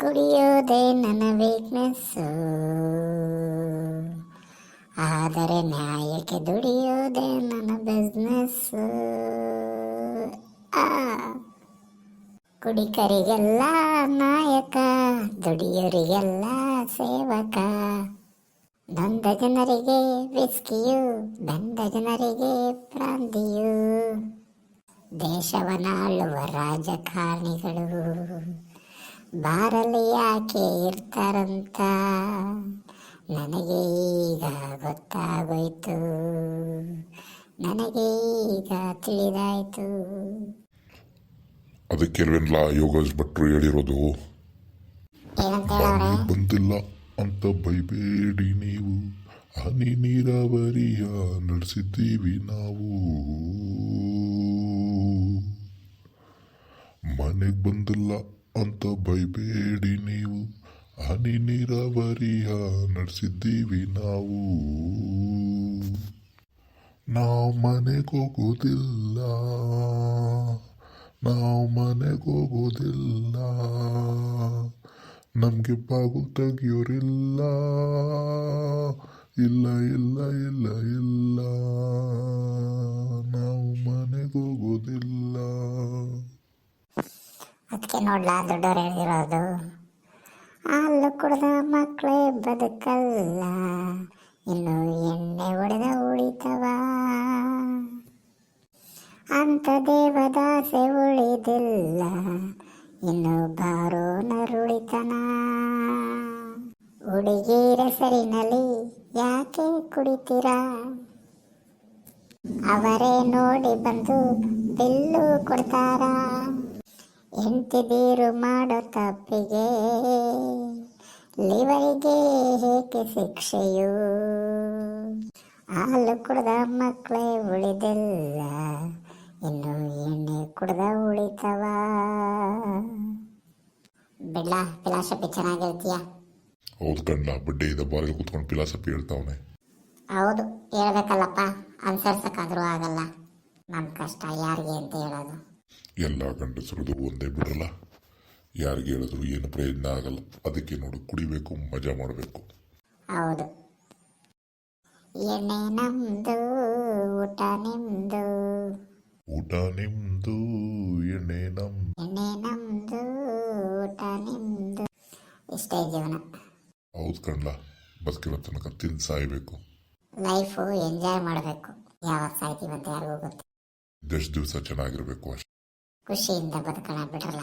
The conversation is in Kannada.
ಕುಡಿಯೋದೇ ನನ್ನ ವೀಕ್ನೆಸ್ಸು ಆದರೆ ನ್ಯಾಯಕ್ಕೆ ದುಡಿಯೋದೇ ನನ್ನ ಬಿಸ್ನೆಸ್ಸು ಕುಡಿಕರಿಗೆಲ್ಲ ನಾಯಕ, ದುಡಿಯೋರಿಗೆಲ್ಲ ಸೇವಕ. ನೊಂದ ಜನರಿಗೆ ವಿಸ್ಕಿಯು ಬಂದ ಜನರಿಗೆ ಪ್ರಾಂತಿಯು ದೇಶವನ್ನಾಳುವ ರಾಜಕಾರಣಿಗಳು. ಬಾರಲ್ಲಿ ಯಾಕೆ ಇರ್ತಾರಂತ? ನನಗೆ ಈಗ ಗೊತ್ತಾಗೋಯ್ತು. ನನಗೆ ಈಗ ತಿಳಿದಾಯ್ತು. ಅದಕ್ಕೆಲ್ವೆಲ್ಲ ಯೋಗೇಶ್ ಭಟ್ರು ಹೇಳಿರೋದು? ಏನಂತ ಹೇಳವ್ರೆ? ಬಂದಿಲ್ಲ ಅಂತ ಬೈಬೇಡಿ ನೀವು. ಹನಿ ನೀರಾವರಿಯ ನಡೆಸಿದ್ದೀವಿ ನಾವು. ಮನೆಗೆ ಬಂದಿಲ್ಲ ಅಂತ ಬೈಬೇಡಿ ನೀವು. ಹನಿ ನೀರಾವರಿಯ ನಡೆಸಿದ್ದೀವಿ ನಾವು. ನಾವು ಮನೆಗೆ ಹೋಗೋದಿಲ್ಲ. ನಾವು ಮನೆಗೆ ಹೋಗೋದಿಲ್ಲ. ನಮಗೆ ಬಾಗು ತೆಗಿಯೋರಿಲ್ಲ. ಇಲ್ಲ ಇಲ್ಲ ಇಲ್ಲ ಇಲ್ಲ. ನಾವು ಮನೆಗೆ ಹೋಗೋದಿಲ್ಲ. ಅದಕ್ಕೆ ನೋಡ್ಲಾ, ದೊಡ್ಡವ್ರು ಹೇಳಿರೋದು ಹಾಲು ಕುಡ್ದ ಮಕ್ಕಳೇ ಬದುಕಲ್ಲ, ಇನ್ನು ಎಣ್ಣೆ ಹೊಡೆದ ಉಳಿತವ. ಅಂತ ದೇವದಾಸೆ ಉಳಿದಿಲ್ಲ, ಇನ್ನು ಬಾರೋ ನರುಳಿತನ. ಹುಡುಗಿರ ಸರಿನಲ್ಲಿ ಯಾಕೆ ಕುಡಿತೀರಾ? ಅವರೇ ನೋಡಿ ಬಂದು ಬಿಲ್ಲು ಕೊಡ್ತಾರ? ಹೆಂಡತಿದೀರು ಮಾಡೋ ತಪ್ಪಿಗೆ ಲಿವರಿಗೆ ಹೇಗೆ ಶಿಕ್ಷೆಯು? ಹಾಲು ಕುಡ್ದ ಮಕ್ಕಳೇ ಉಳಿದಿಲ್ಲ ಇನ್ನು ಎಣ್ಣೆ ಕುಡ್ದ ಉಳಿತವ? ಬಿಡ್ಲ ಫಿಲಾಸಫಿ ಚೆನ್ನಾಗಿರ್ತೀಯ? ಹೌದು ಕಣ್ಣ ಬಡ್ಡಿ ಇದ್ದ ಬಾರಿಗೆ ಕೂತ್ಕೊಂಡು ಫಿಲಾಸಫಿ ಹೇಳ್ತಾವನೆ. ಹೌದು ಹೇಳ್ಬೇಕಲ್ಲಪ್ಪ ಅನ್ಸರ್ಸಕ್ಕಾದ್ರೂ ಆಗಲ್ಲ. ನಮ್ಮ ಕಷ್ಟ ಯಾರಿಗೆ ಅಂತ ಹೇಳೋದು. ಎಲ್ಲ ಗಂಡಸರದು ಒಂದೇ ಬಿಡಲ್ಲ. ಯಾರಿಗೆ ಹೇಳಿದ್ರು ಏನು ಪ್ರಯೋಜನ ಆಗಲ್ಲ. ಅದಕ್ಕೆ ನೋಡು ಕುಡಿಬೇಕು ಮಜಾ ಮಾಡಬೇಕು. ಹೌದು. ಎಣ್ಣೆ ನಮ್ದು ಊಟ ನಿಮ್ದು. ಊಟ ನಿಮ್ದು ಎಣ್ಣೆ ನಮ್ ಎಣ್ಣೆ ನಮ್ದು ಊಟ ನಿಮ್ದು. ಇಷ್ಟೇ ಜೀವನ. ಹೌದು ಬದುಕಿರೋ ತನಕ ತಿಂದು ಸಾಯಬೇಕು. ಲೈಫು ಎಂಜಾಯ್ ಮಾಡಬೇಕು. ಯಾವಾಗ ಮತ್ತೆ ಯಾರಿಗೂ ಗೊತ್ತಿಲ್ಲ. ಇದೆಷ್ಟು ದಿವಸ ಚೆನ್ನಾಗಿರ್ಬೇಕು ಅಷ್ಟೇ. ಖುಷಿಯಿಂದ ಬದುಕೋಣ ಬಿಡ್ರಲ್ಲ.